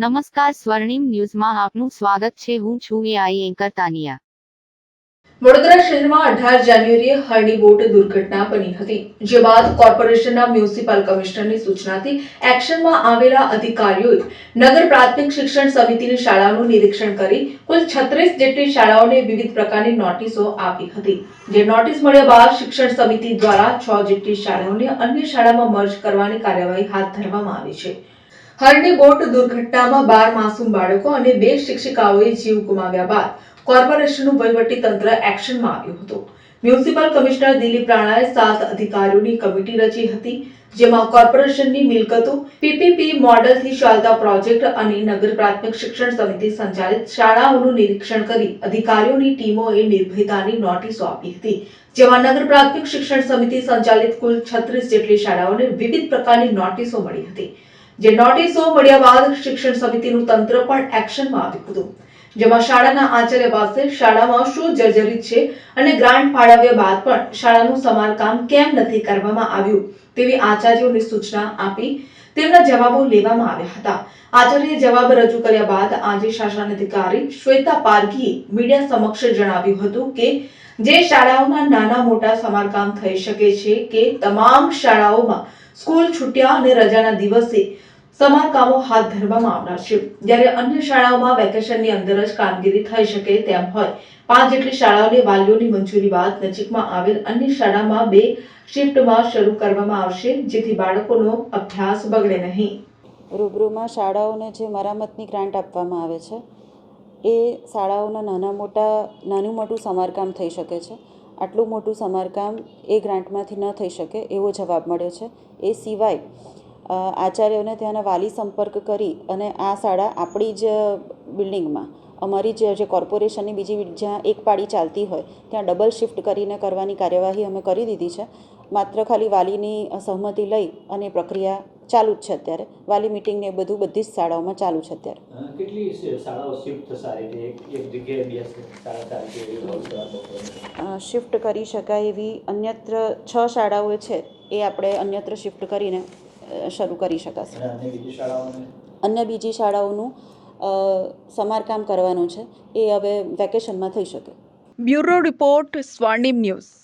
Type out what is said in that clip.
નમસ્કાર સ્વર્ણિમ ન્યૂઝમાં આપનું સ્વાગત છે. હું છું એઆઈ એન્કર તાનિયા. વડોદરા શહેરમાં અઢાર જાન્યુઆરીએ હરણી બોટ દુર્ઘટના બની હતી, જે બાદ કોર્પોરેશનના મ્યુનિસિપલ કમિશનરની સૂચનાથી એક્શનમાં આવેલા અધિકારીઓએ નગર પ્રાથમિક શિક્ષણ સમિતિની શાળાઓનું નિરીક્ષણ કરી કુલ છત્રીસ જેટલી શાળાઓને વિવિધ પ્રકારની નોટિસો આપી હતી, જે નોટિસ મળ્યા બાદ શિક્ષણ સમિતિ દ્વારા છ જેટલી શાળાઓને અન્ય શાળામાં મર્જ કરવાની કાર્યવાહી હાથ ધરવામાં આવી છે. હરણી બોટ દુર્ઘટનામાં બાર માસૂમ બાળકો અને બે શિક્ષિકાઓએ જીવ ગુમાવ્યા બાદ કોર્પોરેશનનું વહીવટી તંત્ર એક્શનમાં આવ્યું હતું. મ્યુનિસિપલ કમિશનર દિલીપ રાણાએ સાત અધિકારીઓની કમિટી રચી હતી, જેમાં કોર્પોરેશનની મિલકતો, પીપીપી મોડલથી ચાલતા પ્રોજેક્ટ અને નગર પ્રાથમિક શિક્ષણ સમિતિ સંચાલિત શાળાઓનું નિરીક્ષણ કરી અધિકારીઓની ટીમોએ નિર્ભયતાની નોટિસો આપી હતી, જેમાં નગર પ્રાથમિક શિક્ષણ સમિતિ સંચાલિત કુલ છત્રીસ જેટલી શાળાઓને વિવિધ પ્રકારની નોટિસો મળી હતી. જે નોટિસો મળ્યા બાદ શિક્ષણ સમિતિનું તંત્ર પણ એક્શનમાં આવ્યું હતું. જેમાં શાળાના આચાર્ય પાસે શાળામાં શું જર્જરિત છે અને ગ્રાન્ટ ફાળવ્યા બાદ પણ શાળાનું સમારકામ કેમ નથી કરવામાં આવ્યું તેવી આચાર્યોની સૂચના આપી તેમના જવાબો લેવામાં આવ્યા હતા. આચાર્ય જવાબ રજૂ કર્યા બાદ આજે શાસન અધિકારી શ્વેતા પારઘીએ મીડિયા સમક્ષ જણાવ્યું હતું કે જે શાળાઓના નાના મોટા સમારકામ થઈ શકે છે કે તમામ શાળાઓમાં સ્કૂલ છૂટ્યા અને રજાના દિવસે સમારકામો હાથ ધરવામાં આવનાર છે. જ્યારે અન્ય શાળાઓમાં વેકેશનની અંદર જ કામગીરી થઈ શકે તેમ હોય. પાંચ જેટલી શાળાઓને વાલીઓની મંજૂરી બાદ નજીકમાં આવેલ અન્ય શાળામાં બે શિફ્ટમાં શરૂ કરવામાં આવશે, જેથી બાળકોનો અભ્યાસ બગડે નહીં. રૂબરૂમાં શાળાઓને જે મરામતની ગ્રાન્ટ આપવામાં આવે છે એ શાળાઓના નાના મોટા, નાનું મોટું સમારકામ થઈ શકે છે. આટલું મોટું સમારકામ એ ગ્રાન્ટમાંથી ન થઈ શકે એવો જવાબ મળ્યો છે. એ સિવાય આચાર્યોને ત્યાંના વાલી સંપર્ક કરી અને આ શાળા આપણી જ બિલ્ડિંગમાં, અમારી જે જે કોર્પોરેશનની બીજી જ્યાં એક પાડી ચાલતી હોય, ત્યાં ડબલ શિફ્ટ કરીને કરવાની કાર્યવાહી અમે કરી દીધી છે. માત્ર ખાલી વાલીની સહમતિ લઈ અને પ્રક્રિયા ચાલુ જ છે અત્યારે. વાલી મિટિંગ ને બધું બધી જ શાળાઓમાં ચાલુ છે અત્યારે. કેટલી શાળાઓ શિફ્ટ એક જગ્યાએ. અ, શિફ્ટ કરી શકાય એવી અન્યત્ર છ શાળાઓ છે એ આપણે અન્યત્ર શિફ્ટ કરીને શરૂ કરી શકાશે. અન્ય બીજી શાળાઓને? અન્ય બીજી શાળાઓનું સમારકામ કરવાનું છે. એ હવે વેકેશનમાં થઈ શકે. Bureau report Swarnim news.